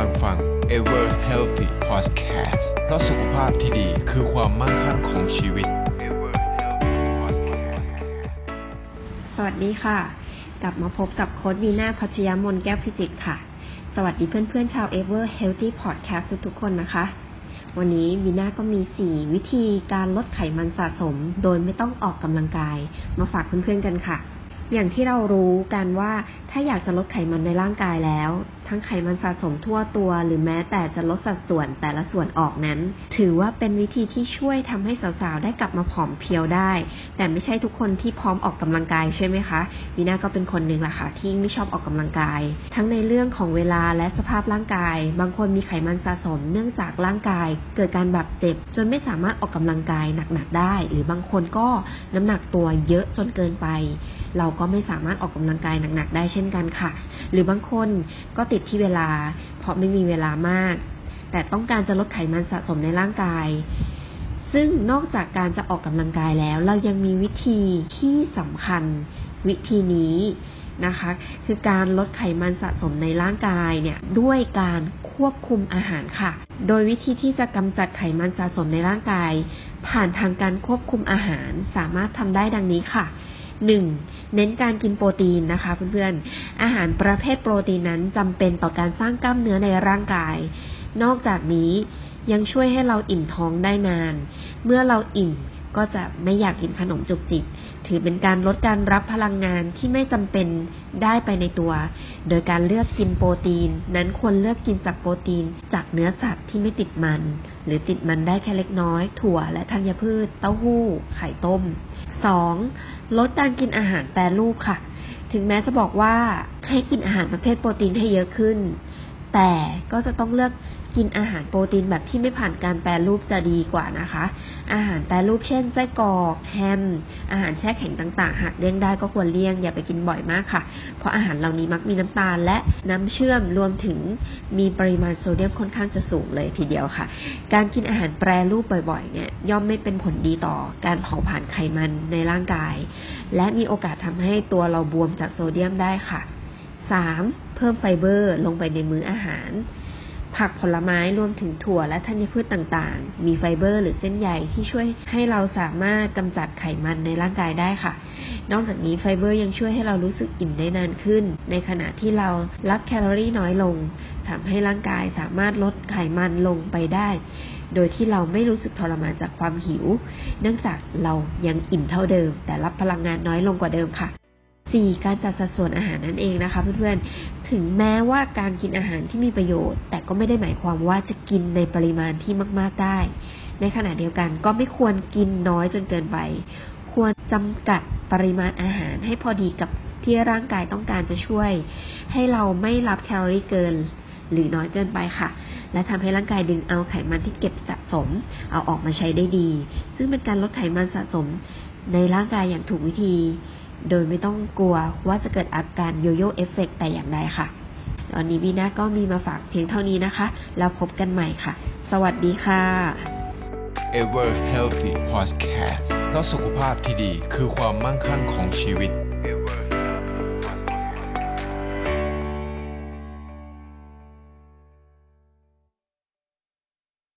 ำลังฟัง Ever Healthy Podcast เพราะสุขภาพที่ดีคือความมั่งคั่งของชีวิต Ever Healthy Podcast สวัสดีค่ะ กลับมาพบกับโค้ดวีนาพัชยมนแก้วพิจิตค่ะ สวัสดีเพื่อนๆชาว Ever Healthy Podcast ทุกๆคนนะคะ วันนี้วีนาก็มี 4 วิธีการลดไขมันสะสม โดยไม่ต้องออกกำลังกาย มาฝากเพื่อนๆกันค่ะอย่างที่เรารู้กันว่าถ้าอยากจะลดไขมันในร่างกายแล้ว ทั้งไขมันสะสมทั่วตัว หรือแม้แต่จะลดสัดส่วนแต่ละส่วนออกนั้น ถือว่าเป็นวิธีที่ช่วยทำให้สาวๆ ได้กลับมาผอมเพรียวได้ แต่ไม่ใช่ทุกคนที่พร้อมออกกำลังกายใช่ไหมคะวีน่าก็เป็นคนหนึ่งแหละค่ะที่ไม่ชอบออกกำลังกาย ทั้งในเรื่องของเวลาและสภาพร่างกาย บางคนมีไขมันสะสม เนื่องจากร่างกาย เกิดการบาดเจ็บ จนไม่สามารถออกกำลังกายหนักๆได้ หรือบางคนก็น้ำหนักตัวเยอะจนเกินไป เราก็ไม่สามารถออกกำลังกายหนักๆได้เช่นกันค่ะ หรือบางคนก็ติดที่เวลา เพราะไม่มีเวลามาก แต่ต้องการจะลดไขมันสะสมในร่างกาย ซึ่งนอกจากการจะออกกำลังกายแล้ว เรายังมีวิธีที่สำคัญวิธีนี้นะคะ คือการลดไขมันสะสมในร่างกายเนี่ยด้วยการควบคุมอาหารค่ะ โดยวิธีที่จะกำจัดไขมันสะสมในร่างกาย ผ่านทางการควบคุมอาหารสามารถทำได้ดังนี้ค่ะ 1. เน้นการกินโปรตีนนะคะเพื่อนๆ อาหารประเภทโปรตีนนั้นจำเป็นต่อการสร้างกล้ามเนื้อในร่างกาย นอกจากนี้ยังช่วยให้เราอิ่มท้องได้นาน เมื่อเราอิ่มก็จะไม่อยากกินขนมจุกจิก ถือเป็นการลดการรับพลังงานที่ไม่จำเป็นได้ไปในตัว โดยการเลือกกินโปรตีน นั้นควรเลือกกินจากโปรตีนจากเนื้อสัตว์ที่ไม่ติดมัน รือติดมันได้แค่เล็กน้อย ถั่วและธัญพืช เต้าหู้ ไข่ต้ม 2. ลดการกินอาหารแปรรูปค่ะ ถึงแม้จะบอกว่าให้กินอาหารประเภทโปรตีนให้เยอะขึ้น แต่ก็จะต้องเลือก กินอาหารโปรตีนแบบที่ไม่ผ่านการแปรรูปจะดีกว่านะคะ อาหารแปรรูปเช่นไส้กรอกแฮม อาหารแช่แข็งต่างๆ หากเลี่ยงได้ก็ควรเลี่ยง อย่าไปกินบ่อยมากค่ะ เพราะอาหารเหล่านี้มักมีน้ำตาลและน้ำเชื่อมรวมถึงมีปริมาณโซเดียมค่อนข้างจะสูงเลยทีเดียวค่ะ การกินอาหารแปรรูปบ่อยๆเนี่ยย่อมไม่เป็นผลดีต่อการเผาผลาญไขมันในร่างกาย และมีโอกาสทำให้ตัวเราบวมจากโซเดียมได้ค่ะ 3. เพิ่มไฟเบอร์ลงไปในมื้ออาหาร ผักผลไม้รวมถึงถั่วและธัญพืชต่างๆ มีไฟเบอร์หรือเส้นใยที่ช่วยให้เราสามารถกำจัดไขมันในร่างกายได้ค่ะ นอกจากนี้ไฟเบอร์ยังช่วยให้เรารู้สึกอิ่มได้นานขึ้น ในขณะที่เรารับแคลอรี่น้อยลงทำให้ร่างกายสามารถลดไขมันลงไปได้ โดยที่เราไม่รู้สึกทรมานจากความหิว เนื่องจากเรายังอิ่มเท่าเดิม แต่รับพลังงานน้อยลงกว่าเดิมค่ะ 4. การจัดสัดส่วนอาหารนั่นเองนะคะ เพื่อนๆ ถึงแม้ว่าการกินอาหารที่มีประโยชน์ แต่ก็ไม่ได้หมายความว่าจะกินในปริมาณที่มาก ๆ ได้ ในขณะเดียวกันก็ไม่ควรกินน้อยจนเกินไป ควรจำกัดปริมาณอาหารให้พอดีกับที่ร่างกายต้องการจะช่วย ให้เราไม่รับแคลอรี่เกินหรือน้อยเกินไปค่ะ และทำให้ร่างกายดึงเอาไขมันที่เก็บสะสม เอาออกมาใช้ได้ดี ซึ่งเป็นการลดไขมันสะสมในร่างกายอย่างถูกวิธี โดยไม่ต้องกลัวว่าจะเกิดอาการโยโย่เอฟเฟกแต่อย่างใดค่ะ ตอนนี้วีน่าก็มีมาฝากเพียงเท่านี้นะคะ แล้วพบกันใหม่ค่ะ สวัสดีค่ะ Ever Healthy Podcast เพราะสุขภาพที่ดีคือความมั่งคั่งของชีวิต